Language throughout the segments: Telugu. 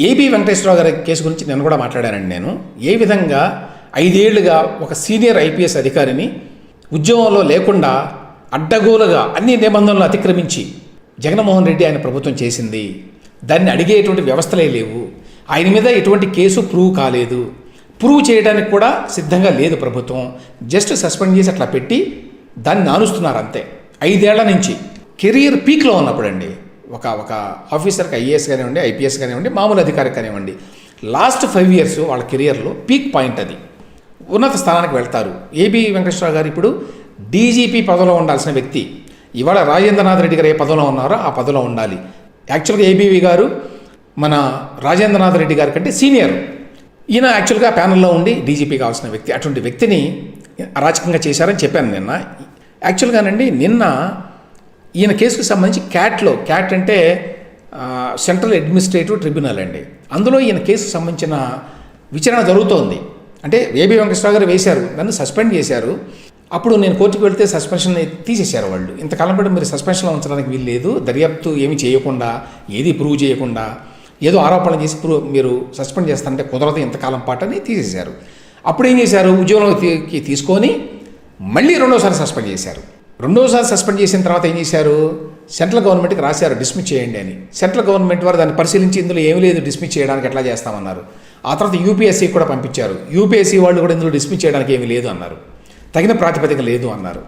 ఏబి వెంకటేశ్వరరావు గారి కేసు గురించి నేను కూడా మాట్లాడానండి నేను. ఏ విధంగా ఐదేళ్ళుగా ఒక సీనియర్ ఐపీఎస్ అధికారిని ఉద్యమంలో లేకుండా అడ్డగోలుగా అన్ని నిబంధనలు అతిక్రమించి జగన్మోహన్ రెడ్డి ఆయన ప్రభుత్వం చేసింది దాన్ని అడిగేటువంటి వ్యవస్థలే లేవు. ఆయన మీద ఎటువంటి కేసు ప్రూవ్ కాలేదు. ప్రూవ్ చేయడానికి కూడా సిద్ధంగా లేదు ప్రభుత్వం. జస్ట్ సస్పెండ్ చేసి అట్లా పెట్టి దాన్ని నానుస్తున్నారు అంతే. ఐదేళ్ళ నుంచి కెరీర్ పీక్లో ఉన్నప్పుడండి. ఒక ఒక ఆఫీసర్కి ఐఏఎస్ కానివ్వండి ఐపీఎస్ కానివ్వండి మామూలు అధికారి కానివ్వండి. లాస్ట్ ఫైవ్ ఇయర్స్ వాళ్ళ కెరియర్లో పీక్ పాయింట్ అది. ఉన్నత స్థానానికి వెళ్తారు. ఏబి వెంకటేశ్వరరావు గారు ఇప్పుడు డీజీపీ పదవిలో ఉండాల్సిన వ్యక్తి. ఇవాళ రాజేంద్రనాథ్ రెడ్డి గారు ఏ పదవిలో ఉన్నారో ఆ పదవిలో ఉండాలి. యాక్చువల్గా ఏబీవీ గారు మన రాజేంద్రనాథ్ రెడ్డి గారి కంటే సీనియర్ ఈయన యాక్చువల్గా ప్యానల్లో ఉండి డీజీపీ కావాల్సిన వ్యక్తి. అటువంటి వ్యక్తిని అరాచకంగా చేశారని చెప్పాను నిన్న. యాక్చువల్గానండి నిన్న ఈయన కేసుకు సంబంధించి క్యాట్లో క్యాట్ అంటే సెంట్రల్ అడ్మినిస్ట్రేటివ్ ట్రిబ్యునల్ అండి. అందులో ఈయన కేసుకు సంబంధించిన విచారణ జరుగుతోంది. అంటే ఏబి వెంకటేశ్వర గారు వేశారు నన్ను సస్పెండ్ చేశారు. అప్పుడు నేను కోర్టుకు వెళ్తే సస్పెన్షన్ తీసేశారు వాళ్ళు. ఇంతకాలం పాటు మీరు సస్పెన్షన్లో ఉంచడానికి వీలు లేదు దర్యాప్తు ఏమి చేయకుండా ఏది ప్రూవ్ చేయకుండా ఏదో ఆరోపణలు చేసి ప్రూవ్ మీరు సస్పెండ్ చేస్తారంటే కుదరదు ఇంతకాలం పాటు అని తీసేశారు. అప్పుడు ఏం చేశారు? ఉద్యోగంలోకి తీసుకొని మళ్ళీ రెండోసారి సస్పెండ్ చేశారు. రెండోసారి సస్పెండ్ చేసిన తర్వాత ఏం చేశారు? సెంట్రల్ గవర్నమెంట్కి రాశారు డిస్మిస్ చేయండి అని. సెంట్రల్ గవర్నమెంట్ వారు దాన్ని పరిశీలించి ఇందులో ఏమీ లేదు డిస్మిస్ చేయడానికి ఎట్లా చేస్తామన్నారు. ఆ తర్వాత యూపీఎస్సీ కూడా పంపించారు. యూపీఎస్సీ వాళ్ళు కూడా ఇందులో డిస్మిస్ చేయడానికి ఏమీ లేదు అన్నారు. తగిన ప్రాతిపదిక లేదు అన్నారు.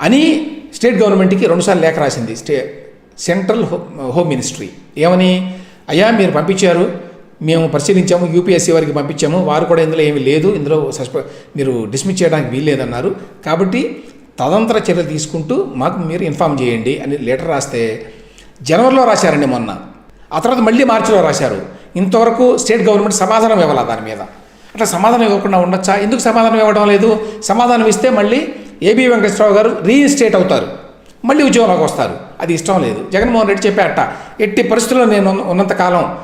అని స్టేట్ గవర్నమెంట్కి రెండుసార్లు లేఖ రాసింది. స్టే సెంట్రల్ హో హోమ్ మినిస్ట్రీ. ఏమని? అయ్యా మీరు పంపించారు మేము పరిశీలించాము యూపీఎస్సీ వారికి పంపించాము వారు కూడా ఇందులో ఏమీ లేదు ఇందులో సస్పె మీరు డిస్మిస్ చేయడానికి వీల్లేదన్నారు. కాబట్టి తదంతర చర్యలు తీసుకుంటూ మాకు మీరు ఇన్ఫామ్ చేయండి అని లెటర్ రాస్తే జనవరిలో రాశారండి మొన్న. ఆ తర్వాత మళ్ళీ మార్చిలో రాశారు. ఇంతవరకు స్టేట్ గవర్నమెంట్ సమాధానం ఇవ్వాలా దాని మీద? అట్లా సమాధానం ఇవ్వకుండా ఉండొచ్చా? ఎందుకు సమాధానం ఇవ్వడం లేదు? సమాధానం ఇస్తే మళ్ళీ ఏబీ వెంకటేశ్వరరావు గారు రీఇన్స్టేట్ అవుతారు. మళ్ళీ ఉద్యోగంలోకి వస్తారు. అది ఇష్టం లేదు. జగన్మోహన్ రెడ్డి చెప్పాట ఎట్టి పరిస్థితుల్లో నేను ఉన్నంతకాలం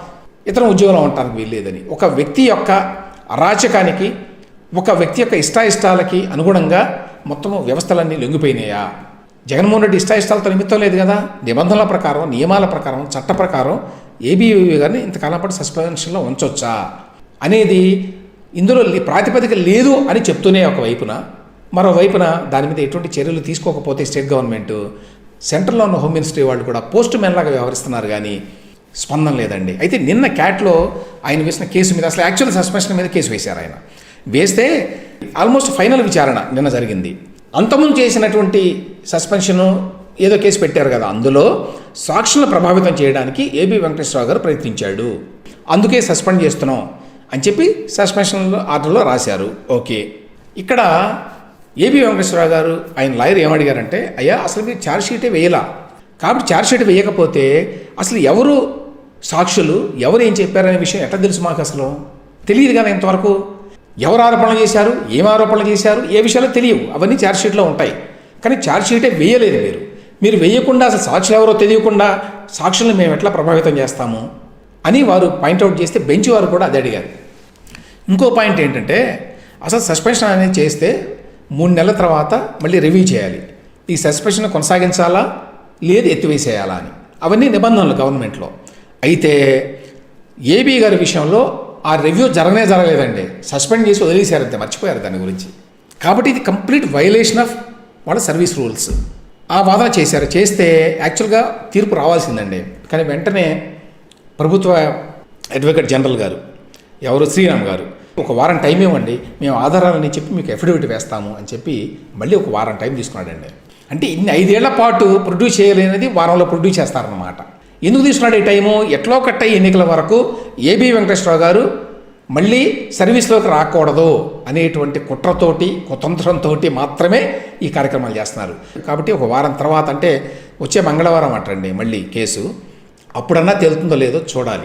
ఇతర ఉద్యోగంలో ఉండటానికి వీల్లేదని. ఒక వ్యక్తి యొక్క అరాచకానికి ఒక వ్యక్తి యొక్క ఇష్టాయిష్టాలకి అనుగుణంగా మొత్తం వ్యవస్థలన్నీ లొంగిపోయినాయా? జగన్మోహన్ రెడ్డి ఇష్టాయిష్టాలతో నిమిత్తం లేదు కదా? నిబంధనల ప్రకారం నియమాల ప్రకారం చట్ట ప్రకారం ఏబీవీ గారిని ఇంతకాలం పాటు సస్పెన్షన్లో ఉంచొచ్చా? అనేది ఇందులో ప్రాతిపదిక లేదు అని చెప్తూనే ఒక వైపున మరోవైపున దాని మీద ఎటువంటి చర్యలు తీసుకోకపోతే స్టేట్ గవర్నమెంట్ సెంట్రల్లో ఉన్న హోమ్ మినిస్ట్రీ వాళ్ళు కూడా పోస్ట్ మ్యాన్ లాగా వ్యవహరిస్తున్నారు కానీ స్పందన లేదండి. అయితే నిన్న క్యాట్లో ఆయన వేసిన కేసు మీద అసలు యాక్చువల్ సస్పెన్షన్ మీద కేసు వేశారు ఆయన. వేస్తే ఆల్మోస్ట్ ఫైనల్ విచారణ నిన్న జరిగింది. అంతముందు చేసినటువంటి సస్పెన్షను ఏదో కేసు పెట్టారు కదా అందులో సాక్షులను ప్రభావితం చేయడానికి ఏబి వెంకటేశ్వరరావు గారు ప్రయత్నించాడు. అందుకే సస్పెండ్ చేస్తున్నాం అని చెప్పి సస్పెన్షన్ ఆర్డర్లో రాశారు. ఓకే. ఇక్కడ ఏబి వెంకటేశ్వరరావు గారు ఆయన లాయర్ ఏమడిగారంటే అయ్యా అసలు మీరు ఛార్జ్ షీటే వేయలా? కాబట్టి ఛార్జ్ షీట్ వేయకపోతే అసలు ఎవరు సాక్షులు ఎవరు ఏం చెప్పారనే విషయం ఎట్లా తెలుసు మాకు అసలు? తెలియదు కదా ఇంతవరకు. ఎవరు ఆరోపణలు చేశారు? ఏం ఆరోపణలు చేశారు? ఏ విషయాలు తెలియవు. అవన్నీ ఛార్జ్షీట్లో ఉంటాయి. కానీ ఛార్జ్షీటే వేయలేదు మీరు. మీరు వేయకుండా అసలు సాక్షులు ఎవరో తెలియకుండా సాక్షులను మేము ఎట్లా ప్రభావితం చేస్తాము? అని వారు పాయింట్అవుట్ చేస్తే బెంచ్ వారు కూడా అది అడిగారు. ఇంకో పాయింట్ ఏంటంటే అసలు సస్పెన్షన్ అనేది చేస్తే మూడు నెలల తర్వాత మళ్ళీ రివ్యూ చేయాలి. ఈ సస్పెన్షన్ కొనసాగించాలా? లేదు ఎత్తివేసేయాలా అని. అవన్నీ నిబంధనలు గవర్నమెంట్లో అయితే ఏబీ గారి విషయంలో ఆ రివ్యూ జరగనే జరగలేదండి. సస్పెండ్ చేసి వదిలేశారు అంతే మర్చిపోయారు దాని గురించి. కాబట్టి ఇది కంప్లీట్ వైలేషన్ ఆఫ్ వాళ్ళ సర్వీస్ రూల్స్ ఆ వాదన చేశారు. చేస్తే యాక్చువల్గా తీర్పు రావాల్సిందండి. కానీ వెంటనే ప్రభుత్వ అడ్వకేట్ జనరల్ గారు ఎవరు? శ్రీరామ్ గారు ఒక వారం టైం ఇవ్వండి మేము ఆధారాలని చెప్పి మీకు అఫిడవిట్ వేస్తాము అని చెప్పి మళ్ళీ ఒక వారం టైం తీసుకున్నాడండి. అంటే ఇన్ని ఐదేళ్ళ పాటు ప్రొడ్యూస్ చేయలేనిది వారంలో ప్రొడ్యూస్ చేస్తారన్నమాట. ఎందుకు తీసుకున్నాడు ఈ టైము? ఎట్లో కట్ట ఎన్నికల వరకు ఏబి వెంకటేశ్వరరావు గారు మళ్ళీ సర్వీస్లోకి రాకూడదు అనేటువంటి కుట్రతోటి కుతంత్రంతో మాత్రమే ఈ కార్యక్రమాలు చేస్తున్నారు. కాబట్టి ఒక వారం తర్వాత అంటే వచ్చే మంగళవారం అటండి మళ్ళీ కేసు. అప్పుడన్నా తేలుతుందో లేదో చూడాలి.